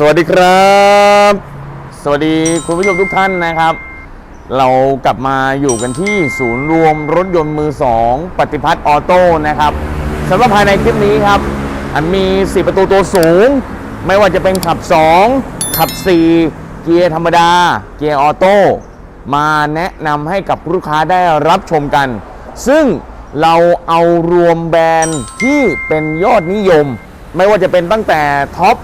สวัสดีครับ สวัสดีคุณผู้ชมทุกท่านนะครับ เรากลับมาอยู่กันที่ศูนย์รวมรถยนต์มือสองปฏิพัฒน์ออโต้นะครับสำหรับภายในคลิปนี้ครับ อันมี 4 ประตูตัวสูง ไม่ว่าจะเป็นขับ 2 ขับ 4 เกียร์ธรรมดา เกียร์ออโต้มาแนะนำให้กับลูกค้าได้รับชมกัน ซึ่งเราเอารวมแบรนด์ที่เป็นยอดนิยม ไม่ว่าจะเป็นตั้งแต่ท็อป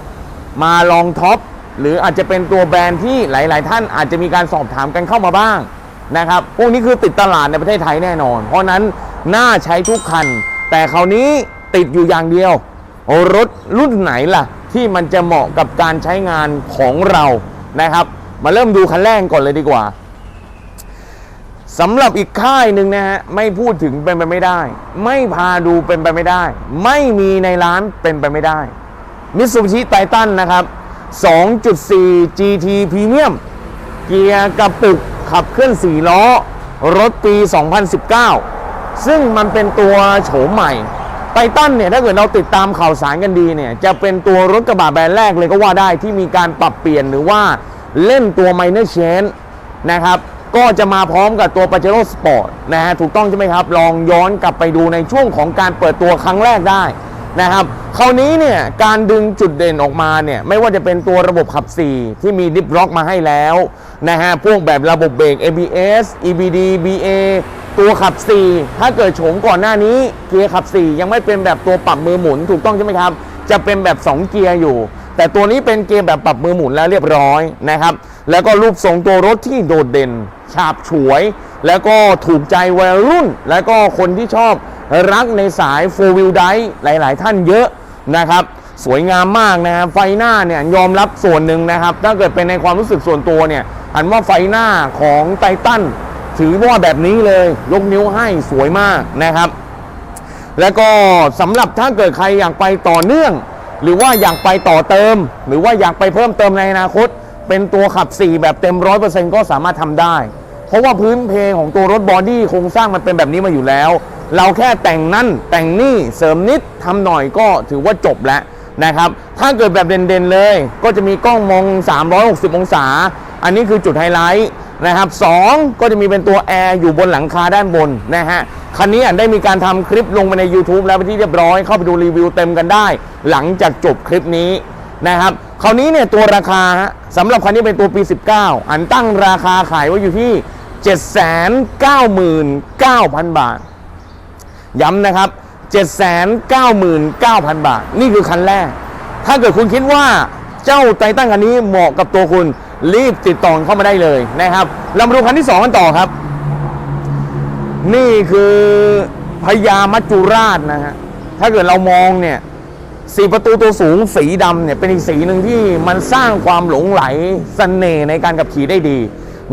มาลองท็อปหรืออาจจะเป็นตัวแบรนด์ที่หลาย ๆ ท่านอาจจะมีการสอบถามกันเข้ามาบ้างนะครับพวกนี้คือติดตลาดในประเทศไทยแน่นอน เพราะนั้นน่าใช้ทุกคัน แต่คราวนี้ติดอยู่อย่างเดียว รถรุ่นไหนล่ะ ที่มันจะเหมาะกับการใช้งานของเรานะครับ มาเริ่มดูคันแรกก่อนเลยดีกว่าสำหรับอีกค่ายหนึ่งนะฮะไม่พูดถึงเป็นไปไม่ได้ ไม่พาดูเป็นไปไม่ได้ ไม่มีในร้านเป็นไปไม่ได้ มิตซูบิชิไททันนะครับ 2.4 GT Premium เกียร์กระปุกขับเคลื่อน 4 ล้อ รถปี 2019 ซึ่งมันเป็นตัวโฉมใหม่ไททันเนี่ย ถ้าเกิดเราติดตามข่าวสารกันดีเนี่ย จะเป็นตัวรถกระบะแบรนด์แรกเลยก็ว่าได้ที่มีการปรับเปลี่ยนหรือว่าเล่นตัว minor change นะครับ ก็จะมาพร้อมกับตัว Pajero Sport นะฮะ ถูกต้องใช่ไหมครับ ลองย้อนกลับไปดูในช่วงของการเปิดตัวครั้งแรกได้ นะครับคราวนี้เนี่ยการดึงจุดเด่นออกมาเนี่ยไม่ว่าจะเป็นตัวระบบขับ 4 ที่มีดิฟล็อกมาให้แล้วนะฮะพวกแบบระบบเบรก ABS EBD BA ตัวขับ 4 ถ้าเกิดโฉมก่อนหน้านี้เกียร์ขับ 4 ยังไม่เป็นแบบตัวปรับมือหมุนถูกต้องใช่ไหมครับ จะเป็นแบบ 2 เกียร์อยู่ แต่ตัวนี้เป็นเกียร์แบบปรับมือหมุนแล้วเรียบร้อยนะครับแล้วก็รูปทรงตัวรถที่โดดเด่น ฉาบฉวย แล้วก็ถูกใจวัยรุ่น แล้วก็คนที่ชอบ รักในสาย4 wheel drive หลาย ๆ ท่านเยอะนะครับ สวยงามมากนะครับไฟหน้าเนี่ยยอมรับส่วนหนึ่งนะครับ ถ้าเกิดเป็นในความรู้สึกส่วนตัวเนี่ย อันว่าไฟหน้าของไททันถือว่าแบบนี้เลยยกนิ้วให้สวยมากนะครับ แล้วก็สำหรับถ้าเกิดใครอยากไปต่อเนื่อง หรือว่าอยากไปต่อเติม หรือว่าอยากไปเพิ่มเติมในอนาคต เป็นตัวขับ 4 แบบเต็ม 100%ก็สามารถทำได้ เพราะว่าพื้นเพของตัวรถบอดี้โครงสร้างมันเป็นแบบนี้มาอยู่แล้ว เราแค่แต่งนั่นแต่งนี่เสริมนิดทำหน่อยก็ถือว่าจบแล้วนะครับ ถ้าเกิดแบบเด่นๆเลย ก็จะมีกล้องมอง 360 องศา อันนี้คือจุดไฮไลท์นะครับสองก็จะมีเป็นตัวแอร์อยู่บนหลังคาด้านบนนะฮะ คันนี้ได้มีการทำคลิปลงไปใน YouTube แล้วไปที่เรียบร้อย เข้าไปดูรีวิวเต็มกันได้ หลังจากจบคลิปนี้นะครับคราวนี้เนี่ยตัวราคาสำหรับคันนี้เป็นตัวปี 19 อันตั้งราคาขายไว้อยู่ที่ 799,000 บาท ย้ำนะครับ 799,000 บาท นี่คือคันแรก ถ้าเกิดคุณคิดว่าเจ้าไททันคันนี้เหมาะกับตัวคุณรีบติดต่อเข้ามาได้เลยนะครับเรามาดูคันที่ 2 กันต่อครับ นี่คือพญามัจจุราชนะฮะถ้าเกิดเรามองเนี่ยสีประตูตัวสูงสีดำเนี่ยเป็นอีกสีหนึ่งที่มันสร้างความหลงไหลสเสน่ห์ในการขับขี่ได้ดี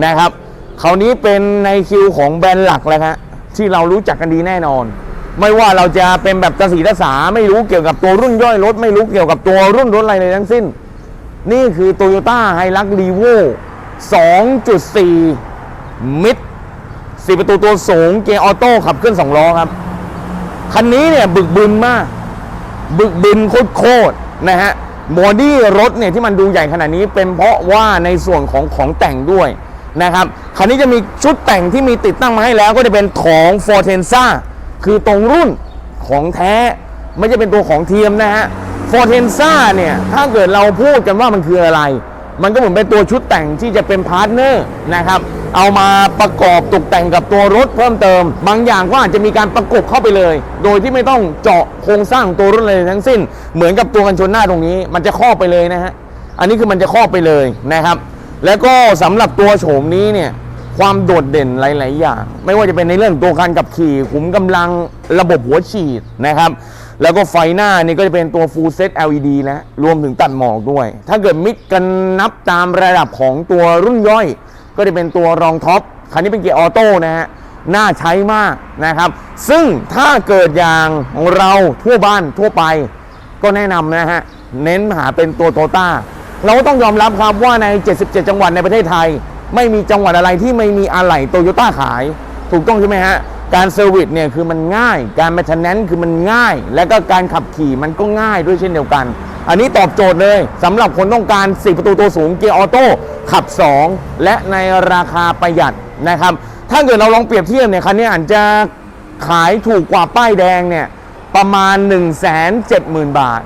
นะครับคราวนี้เป็นในคิวของแบรนด์หลักแล้วฮะที่เรารู้จักกันดีแน่นอน ไม่ว่าเราจะเป็นแบบตาสีตาสาไม่รู้เกี่ยวกับตัวรุ่นย่อยรถ ไม่รู้เกี่ยวกับตัวรุ่นรถอะไรเลยทั้งสิ้น นี่คือ Toyota h i l u x r e v o 2.4 มิดสี่ประตูตัวสูงเกียร์ออโต้ขับเคลื่อนสองล้อครับ คันนี้เนี่ยบึกบึนมาก บึกบึนโคตรๆนะฮะบอดี้รถเนี่ยที่มันดูใหญ่ขนาดนี้เป็นเพราะว่าในส่วนของของแต่งด้วยนะครับคันนี้จะมีชุดแต่งที่มีติดตั้งมาให้แล้วก็จะเป็นของ f o r t e n z a คือตรงรุ่นของแท้ ไม่ใช่เป็นตัวของเทียมนะฮะ f o r t e n z a เนี่ย ถ้าเกิดเราพูดกันว่ามันคืออะไร มันก็เหมือนเป็นตัวชุดแต่งที่จะเป็นพาร์ทเนอร์นะครับ เอามาประกอบตกแต่งกับตัวรถเพิ่มเติม บางอย่างก็อาจจะมีการประกบเข้าไปเลย โดยที่ไม่ต้องเจาะโครงสร้างตัวรถเลยทั้งสิ้น เหมือนกับตัวกันชนหน้าตรงนี้ มันจะครอบไปเลยนะฮะ อันนี้คือมันจะครอบไปเลยนะครับ แล้วก็สำหรับตัวโฉมนี้เนี่ย ความโดดเด่นหลาย ๆ อย่าง ไม่ว่าจะเป็นในเรื่องตัวการขับขี่ขุมกำลังระบบหัวฉีดนะครับ แล้วก็ไฟหน้านี่ก็จะเป็นตัว full set LED แล้วรวมถึงตัดหมอกด้วย ถ้าเกิดมิดกันนับตามระดับของตัวรุ่นย่อย ก็จะเป็นตัวรองท็อปคันนี้เป็นเกียร์ออโต้นะฮะน่าใช้มากนะครับ ซึ่งถ้าเกิดอย่างของเราทั่วบ้านทั่วไป ก็แนะนำนะฮะเน้นหาเป็นตัวโตต้าเราก็ต้องยอมรับครับว่าใน 77 จังหวัดในประเทศไทย ไม่มีจังหวัดอะไรที่ไม่มีอะไหล่โตโยต้าขาย ถูกต้องใช่ไหมฮะ การเซอร์วิสเนี่ยคือมันง่าย การแมทเทนแนนซ์คือมันง่าย และก็การขับขี่มันก็ง่ายด้วยเช่นเดียวกัน อันนี้ตอบโจทย์เลยสำหรับคนต้องการ 4 ประตูตัวสูงเกียร์ออโต้ขับ 2 และในราคาประหยัดนะครับ ถ้าเกิดเราลองเปรียบเทียบเนี่ยคันนี้อาจจะขายถูกกว่าป้ายแดงเนี่ยประมาณ 1 7 0 0 0 0 บาท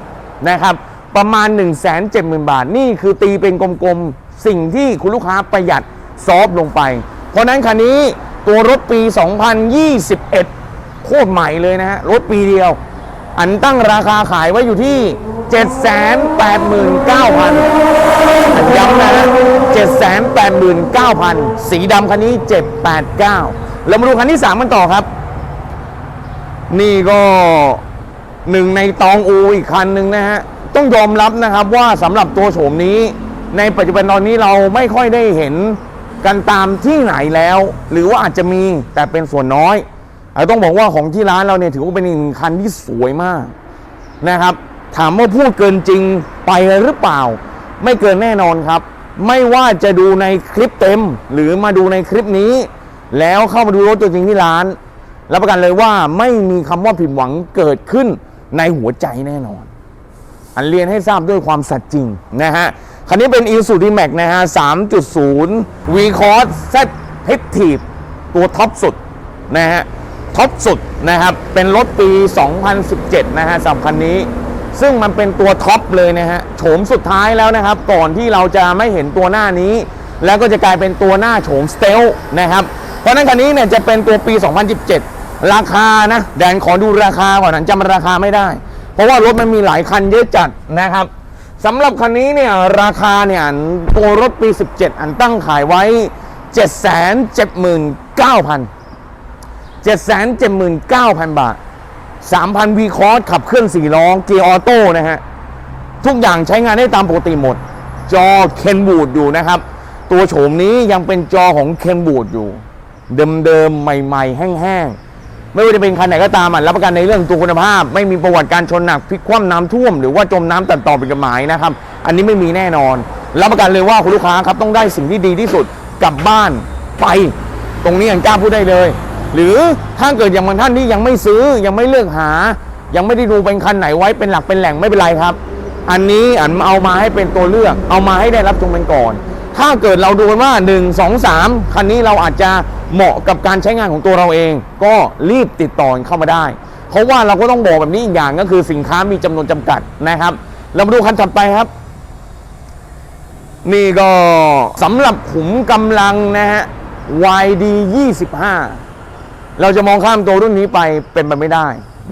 นะครับประมาณ 1 7 0 0 0 0 บาท นี่คือตีเป็นกลมๆ สิ่งที่คุณลูกค้าประหยัดซอฟต์ลงไป เพราะนั้นคันนี้ตัวรถปี 2021 โคตรใหม่เลยนะฮะ รถปีเดียว อันตั้งราคาขายไว้อยู่ที่ 789,000อันย้ำนะฮะ789,000 สีดำคันนี้ 789แล้วมาดูคันที่3มันต่อครับ นี่ก็หนึ่งในตองอูอีกคันหนึ่งนะฮะ ต้องยอมรับนะครับว่าสำหรับตัวโฉมนี้ ในปัจจุบันตอนนี้เราไม่ค่อยได้เห็นกันตามที่ไหนแล้ว หรือว่าอาจจะมีแต่เป็นส่วนน้อยอาต้องบอกว่าของที่ร้านเราเนี่ยถือว่าเป็นอีกหนึ่งคันที่สวยมากนะครับ ถามว่าพูดเกินจริงไปหรือเปล่า ไม่เกินแน่นอนครับ ไม่ว่าจะดูในคลิปเต็ม หรือมาดูในคลิปนี้ แล้วเข้ามาดูรถตัวจริงที่ร้านรับประกันเลยว่าไม่มีคำว่าผิดหวังเกิดขึ้นในหัวใจแน่นอน อันเรียนให้ทราบด้วยความสัตย์จริงนะฮะ คันนี้เป็น i s u d m a x นะฮะ 3.0 V Cross Z Active ตัวท็อปสุดนะฮะ ท็อปสุดนะครับ เป็นรถปี 2017 นะฮะสำหรับคันนี้ ซึ่งมันเป็นตัวท็อปเลยนะฮะ โฉมสุดท้ายแล้วนะครับ ก่อนที่เราจะไม่เห็นตัวหน้านี้ แล้วก็จะกลายเป็นตัวหน้าโฉมสเตลนะครับ เพราะฉะนั้นคันนี้เนี่ยจะเป็นตัวปี 2017 ราคานะแดนขอดูราคาก่อนนะจำราคาไม่ได้ เพราะว่ารถมันมีหลายคันเยอะจัดนะครับ สำหรับคันนี้เนี่ยราคาเนี่ยตัวรถปี 17 อันตั้งขายไว้ 779,000 779,000 บาท 3,000วีคอร์สขับเคลื่อน4ล้อเกียร์ออโต้นะฮะ ทุกอย่างใช้งานได้ตามปกติหมด จอเคนบูดอยู่นะครับ ตัวโฉมนี้ยังเป็นจอของเคนบูดอยู่ เดิมๆ ใหม่ ๆ แห้ง ๆ ไม่ว่าจะเป็นคันไหนก็ตามอะรับประกันในเรื่องตัวคุณภาพ ไม่มีประวัติการชนหนักพลิกคว่ำน้ำท่วม หรือว่าจมน้ำตัดต่อเป็นกฎหมายนะครับ อันนี้ไม่มีแน่นอน รับประกันเลยว่าคุณลูกค้าครับต้องได้สิ่งที่ดีที่สุดกลับบ้านไป ตรงนี้ยังกล้าพูดได้เลย หรือถ้าเกิดอย่างบางท่านที่ยังไม่ซื้อยังไม่เลือกหา ยังไม่ได้ดูเป็นคันไหนไว้เป็นหลักเป็นแหล่งไม่เป็นไรครับ อันนี้อันเอามาให้เป็นตัวเลือก เอามาให้ได้รับชมกันก่อน ถ้าเกิดเราดูกันว่า 1 2 3คันนี้เราอาจจะ เหมาะกับการใช้งานของตัวเราเอง ก็รีบติดต่อเข้ามาได้ เพราะว่าเราก็ต้องบอกแบบนี้อีกอย่างก็คือสินค้ามีจำนวนจำกัดนะครับ เรามาดูคันถัดไปครับ นี่ก็สำหรับขุมกำลังนะฮะ YD 25เราจะมองข้ามตัวรุ่นนี้ไปเป็นไปไม่ได้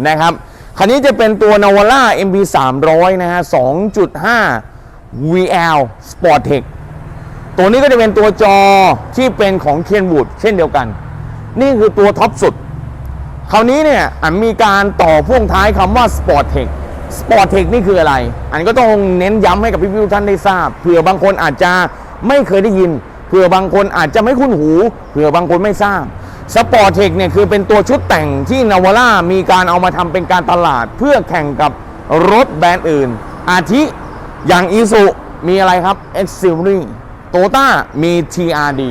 นะครับคันนี้จะเป็นตัว Navara MB 300นะฮะ 2.5 VL Sportec ตัวนี้ก็จะเป็นตัวจอที่เป็นของ Kenwood เช่นเดียวกัน นี่คือตัวท็อปสุด คราวนี้เนี่ยอันมีการต่อพ่วงท้ายคำว่า Sportec Sportec นี่คืออะไร อันก็ต้องเน้นย้ำให้กับพี่ๆทุกท่านได้ทราบเผื่อบางคนอาจจะไม่เคยได้ยินเผื่อบางคนอาจจะไม่คุ้นหูเผื่อบางคนไม่ทราบ Sportec เนี่ยคือเป็นตัวชุดแต่งที่นาวาร่ามีการเอามาทำเป็นการตลาด เพื่อแข่งกับรถแบรนด์อื่น อาทิอย่างอีสุมีอะไรครับ X Series โตต้ามี TRD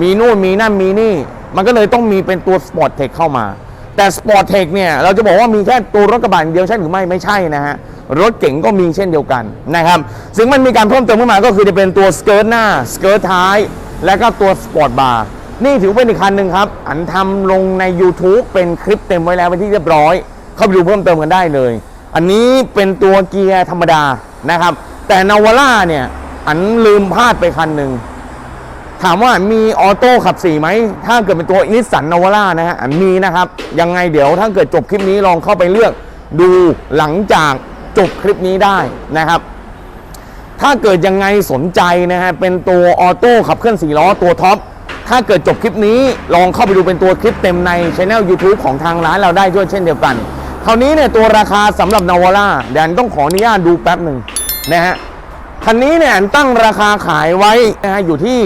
มีนู่นมีนั่นมีนี่ มันก็เลยต้องมีเป็นตัว Sport Tech เข้ามา แต่ Sport Tech เนี่ย เราจะบอกว่ามีแค่ตัวรถกระบะอย่างเดียวใช่หรือไม่ไม่ใช่นะฮะ รถเก๋งก็มีเช่นเดียวกันนะครับซึ่งมันมีการเพิ่มเติมขึ้นมาก็คือจะเป็นตัวสเกิร์ตหน้าสเกิร์ตท้าย และก็ตัวสปอร์ตบาร์นี่ถือเป็นอีกคันหนึ่งครับ อันทำลงใน YouTube เป็นคลิปเต็มไว้แล้วเป็นที่เรียบร้อย เข้าไปดูเพิ่มเติมกันได้เลย อันนี้เป็นตัวเกียร์ธรรมดานะครับ แต่นาวาร่าเนี่ย อันลืมพลาดไปคันหนึ่ง ถามว่ามีออโต้ขับสี่ไหม ถ้าเกิดเป็นตัวนิสสันนาวาร่านะฮะ มีนะครับ ยังไงเดี๋ยวถ้าเกิดจบคลิปนี้ลองเข้าไปเลือกดูหลังจากจบคลิปนี้ได้นะครับ ถ้าเกิดยังไงสนใจนะฮะ เป็นตัวออโต้ขับเคลื่อนสี่ล้อตัวท็อป ถ้าเกิดจบคลิปนี้ลองเข้าไปดูเป็นตัวคลิปเต็มในช anel YouTube ของทางร้านเราได้ด้วยเช่นเดียวกันคราวนี้เนี่ยตัวราคาสำหรับนาวาร่าแดนต้องขออนุญาตดูแป๊บหนึ่งนะฮะ คันนี้เนี่ยตั้งราคาขายไว้นะฮะอยู่ที่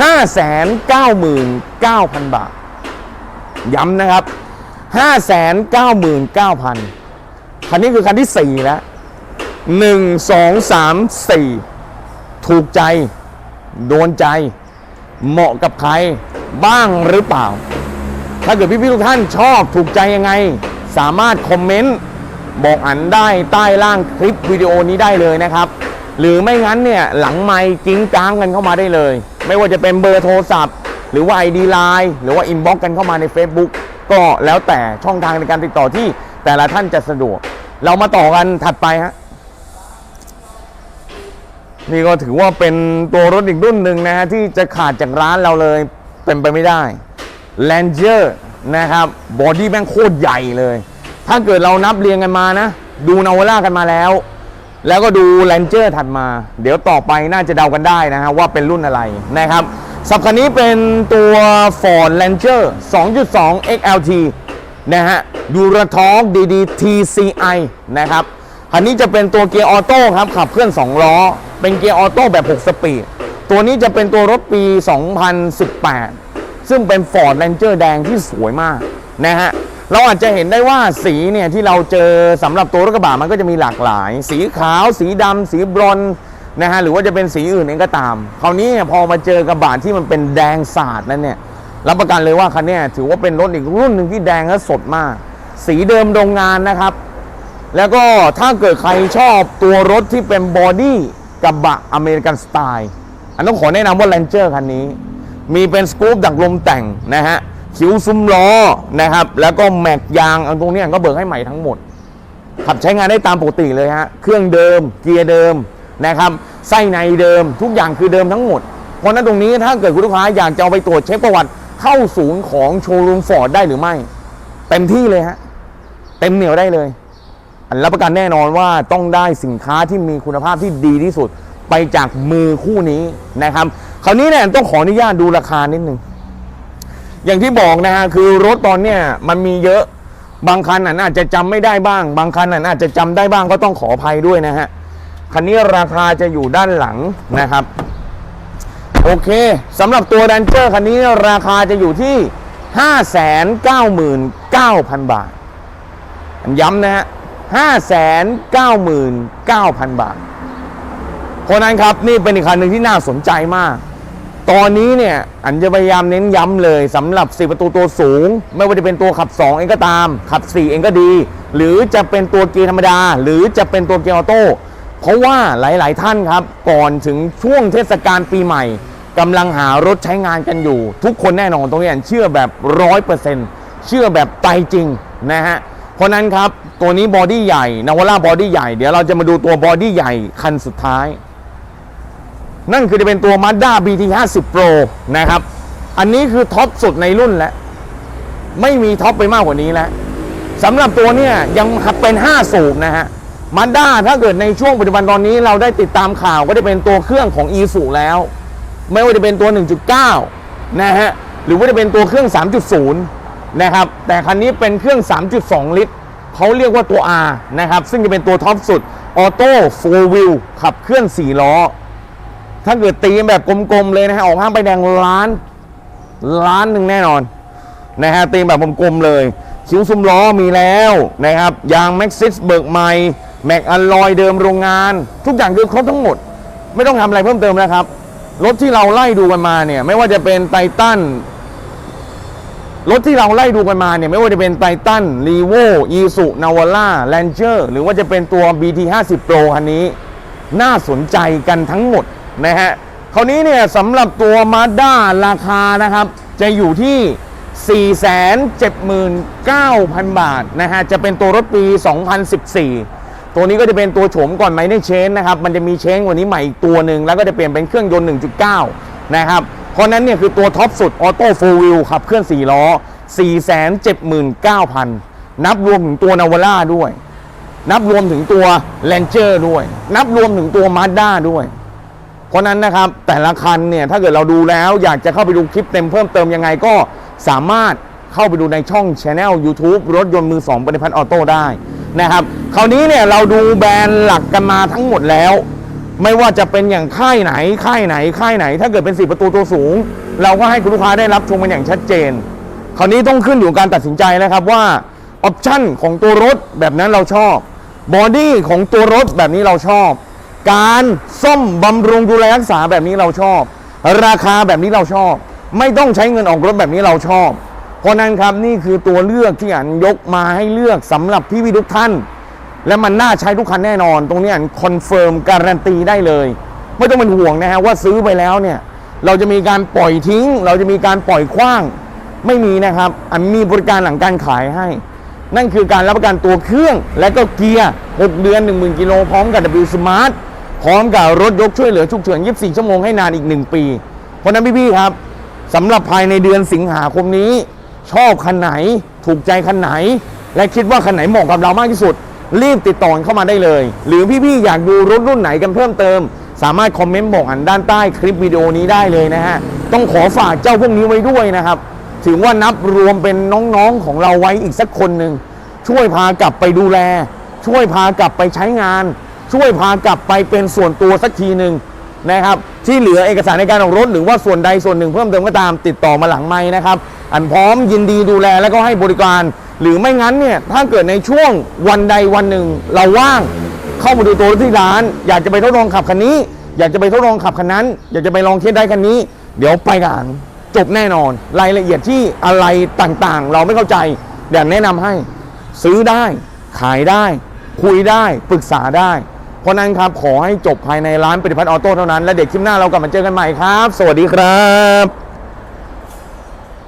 599,000 บาท ย้ำนะครับ 599,000 คันนี้คือคันที่ 4 แล้ว 1 2 3 4 ถูกใจ โดนใจ เหมาะกับใครบ้างหรือเปล่า ถ้าเกิดพี่ๆทุกท่านชอบถูกใจยังไง สามารถคอมเมนต์ บอกอันได้ใต้ล่างคลิปวิดีโอนี้ได้เลยนะครับ หรือไม่งั้นเนี่ยหลังไมค์กิ้งจ้างกันเข้ามาได้เลย ไม่ว่าจะเป็นเบอร์โทรศัพท์ หรือว่า ID Line หรือว่าอินบ็อกกันเข้ามาใน Facebook ก็แล้วแต่ช่องทางในการติดต่อที่แต่ละท่านจะสะดวก เรามาต่อกันถัดไปฮะนี่ก็ถือว่าเป็นตัวรถอีกรุ่นหนึ่งนะฮะที่จะขาดจากร้านเราเลยเป็นไปไม่ได้ l a n g e r นะครับบอดี้แม่งโคตรใหญ่เลย ถ้าเกิดเรานับเรียงกันมานะ ดูนาวล่ากันมาแล้ว แล้วก็ดู l a n g e r ถัดมา เดี๋ยวต่อไปน่าจะเดากันได้นะฮะว่าเป็นรุ่นอะไรนะครับสับคันนี้เป็นตัว Ford Ranger 2.2 XLT นะฮะยูระท้องดีๆ TCI นะครับคันนี้จะเป็นตัวเกียร์ออโต้ครับ ขับเคลื่อน 2 ล้อ เป็นเกียร์ออโต้แบบ 6 สปีด ตัวนี้จะเป็นตัวรถปี 2018 ซึ่งเป็น Ford Ranger แดงที่สวยมากนะฮะ เราอาจจะเห็นได้ว่าสีเนี่ยที่เราเจอสำหรับตัวรถกระบะมันก็จะมีหลากหลาย สีขาว สีดำสีบรอนนะฮะหรือว่าจะเป็นสีอื่นเองก็ตาม คราวนี้พอมาเจอกระบะที่มันเป็นแดงสาดนั่นเนี่ยรับประกันเลยว่าคันนี้ถือว่าเป็นรถอีกรุ่นหนึ่งที่แดงและสดมาก สีเดิมโรงงานนะครับ แล้วก็ถ้าเกิดใครชอบตัวรถที่เป็นบอดี้กระบะอเมริกันสไตล์อันต้องขอแนะนำว่า r รนเจอร์คันนี้ มีเป็นสกู๊ปดักลมแต่งนะฮะ คิ้วซุ้มล้อนะครับ แล้วก็แม็กยางอันตรงนี้ก็เบิกให้ใหม่ทั้งหมด ขับใช้งานได้ตามปกติเลยฮะเครื่องเดิม เกียร์เดิมนะครับไส้ในเดิมทุกอย่างคือเดิมทั้งหมด เพราะฉะนั้นตรงนี้ถ้าเกิดคุณลูกค้าอยากจะเอาไปตรวจเช็คประวัติเข้าศูนย์ของโชว์รูมฟอร์ดได้หรือไม่ เต็มที่เลยฮะเต็มเหนียวได้เลย อันรับประกันแน่นอนว่าต้องได้สินค้าที่มีคุณภาพที่ดีที่สุด ไปจากมือคู่นี้นะครับ คราวนี้เนี่ยต้องขออนุญาตดูราคานิดนึง อย่างที่บอกนะฮะคือรถตอนเนี้ยมันมีเยอะบางคันน่ะอาจจะจำไม่ได้บ้าง บางคันน่ะอาจจะจำได้บ้างก็ต้องขออภัยด้วยนะฮะคันนี้ราคาจะอยู่ด้านหลังนะครับ โอเคสำหรับตัวดันเจอร์คันนี้ราคาจะอยู่ที่ 599,000 บาท ย้ำนะฮะ 599,000 บาทเพราะนั้นครับนี่เป็นอีกคันหนึ่งที่น่าสนใจมาก ตอนนี้เนี่ยอันจะพยายามเน้นย้ำเลยสำหรับ 4 ประตูตัวสูง ไม่ว่าจะเป็นตัวขับ 2 เองก็ตาม ขับ 4 เองก็ดี หรือจะเป็นตัวเกียร์ธรรมดา หรือจะเป็นตัวเกียร์ออโต้เพราะว่าหลาย ๆ ท่านครับ ก่อนถึงช่วงเทศกาลปีใหม่กำลังหารถใช้งานกันอยู่ ทุกคนแน่นอนตรงนี้อันเชื่อแบบร้อยเปอร์เซ็นต์เชื่อแบบใจจริงนะฮะเพราะฉะนั้นครับตัวนี้บอดี้ใหญ่นาวาร่าบอดี้ใหญ่เดี๋ยวเราจะมาดูตัวบอดี้ใหญ่คันสุดท้าย นั่นคือจะเป็นตัว Mazda BT 50 Pro นะครับ อันนี้คือท็อปสุดในรุ่นแล้ว ไม่มีท็อปไปมากกว่านี้แล้วสำหรับตัวเนี่ยยังเป็น 5 สูบนะฮะมาด้าถ้าเกิดในช่วงปัจจุบันตอนนี้เราได้ติดตามข่าวก็จะเป็นตัวเครื่องของ e สูแล้ว ไม่ว่าจะเป็นตัว 1.9 นะฮะ หรือว่าจะเป็นตัวเครื่อง 3.0 นะครับ แต่คันนี้เป็นเครื่อง 3.2 ลิตรเขาเรียกว่าตัว R นะครับ ซึ่งจะเป็นตัวท็อปสุดออโต้4 wheel ขับเคลื่อน 4 ล้อ ถ้าเกิดตีแบบกลมๆเลยนะฮะออกห้างไปแดงล้าน ล้านหนึ่งแน่นอนนะฮะตีแบบกลมๆเลยคิ้วซุ้มล้อมีแล้วนะครับยางแม็กซิสเบิกใหม่แม็กอลลอยเดิมโรงงาน ทุกอย่างคือครบทั้งหมด ไม่ต้องทำอะไรเพิ่มเติมแล้วครับ รถที่เราไล่ดูกันมาเนี่ย ไม่ว่าจะเป็นไททันรถที่เราไล่ดูกันมาเนี่ย ไม่ว่าจะเป็นไททันรีโวอีสุนาวาร่าแลนเจอร์หรือว่าจะเป็นตัว BT 50 Pro คันนี้ น่าสนใจกันทั้งหมด นะฮะคราวนี้เนี่ยสำหรับตัว Mazda ราคานะครับ จะอยู่ที่ 479,000 บาทนะฮะจะเป็นตัวรถปี 2014 ตัวนี้ก็จะเป็นตัวโฉมก่อนไมเนเชนนะครับ มันจะมีเชนกว่านี้ใหม่อีกตัวหนึ่งแล้วก็จะเปลี่ยนเป็นเครื่องยนต์ 1.9 นะครับเพราะนั้นเนี่ยคือตัวท็อปสุดออโต้โฟวิลขับเคลื่อน 4 ล้อ 479,000 นับรวมถึงตัวนาวาร่าด้วย นับรวมถึงตัวแลนเจอร์ด้วย นับรวมถึงตัวมาด้าด้วย เพราะนั้นนะครับแต่ละคันเนี่ยถ้าเกิดเราดูแล้วอยากจะเข้าไปดูคลิปเต็มเพิ่มเติมยังไงก็สามารถเข้าไปดูในช่อง Channel YouTube รถยนต์มือ2ปฏิพัฒน์ออโต้ได้นะครับคราวนี้เนี่ยเราดูแบรนด์หลักกันมาทั้งหมดแล้ว ไม่ว่าจะเป็นอย่างค่ายไหนค่ายไหนค่ายไหน ถ้าเกิดเป็น4ประตูตัวสูง เราก็ให้คุณลูกค้าได้รับชมกันอย่างชัดเจน คราวนี้ต้องขึ้นอยู่กับการตัดสินใจนะครับว่าออปชั่นของตัวรถแบบนั้นเราชอบบอดี้ของตัวรถแบบนี้เราชอบ การซ่อมบำรุงดูแลรักษาแบบนี้เราชอบ ราคาแบบนี้เราชอบ ไม่ต้องใช้เงินออกรถแบบนี้เราชอบ เพราะนั้นครับนี่คือตัวเลือกที่อันยกมาให้เลือกสำหรับพี่วิทุกท่าน และมันน่าใช้ทุกคันแน่นอน ตรงนี้อันคอนเฟิร์มการันตีได้เลย ไม่ต้องเป็นห่วงนะฮะว่าซื้อไปแล้วเนี่ยเราจะมีการปล่อยทิ้ง เราจะมีการปล่อยขว้างไม่มีนะครับ อันมีบริการหลังการขายให้ นั่นคือการรับประกันตัวเครื่อง และก็เกียร์ 6 เดือน 10,000 กิโลพร้อมกับ W Smart พร้อมกับรถยกช่วยเหลือฉุกเฉิน 24 ชั่วโมงให้นานอีก 1 ปี เพราะนั้นพี่ๆครับสำหรับภายในเดือนสิงหาคมนี้ ชอบคันไหน ถูกใจคันไหน และคิดว่าคันไหนเหมาะกับเรามากที่สุด รีบติดต่อเข้ามาได้เลย หรือพี่ๆอยากดูรถรุ่นไหนกันเพิ่มเติม สามารถคอมเมนต์บอกอันด้านใต้คลิปวิดีโอนี้ได้เลยนะฮะต้องขอฝากเจ้าพวกนี้ไว้ด้วยนะครับถือว่านับรวมเป็นน้องๆของเราไว้อีกสักคนหนึ่งช่วยพากลับไปดูแล ช่วยพากลับไปใช้งาน ช่วยพากลับไปเป็นส่วนตัวสักทีหนึ่งนะครับ ที่เหลือเอกสารในการออกรถหรือว่าส่วนใดส่วนหนึ่งเพิ่มเติมก็ตามติดต่อมาหลังไม้นะครับ อันพร้อมยินดีดูแลและก็ให้บริการ หรือไม่งั้นเนี่ยถ้าเกิดในช่วงวันใดวันหนึ่ง เราว่างเข้ามาดูตัวรถที่ร้าน อยากจะไปทดลองขับคันนี้ อยากจะไปทดลองขับคันนั้น อยากจะไปลองเทสได้คันนี้ เดี๋ยวไปกันจบแน่นอน รายละเอียดที่อะไรต่างๆ เราไม่เข้าใจเดี๋ยวแนะนำให้ ซื้อได้ขายได้ คุยได้ปรึกษาได้ เพราะนั้นครับขอให้จบภายในร้านปฏิพัฒน์ออโต้เท่านั้น และเด็กคลิปหน้าเรากลับมาเจอกันใหม่ครับ สวัสดีครับ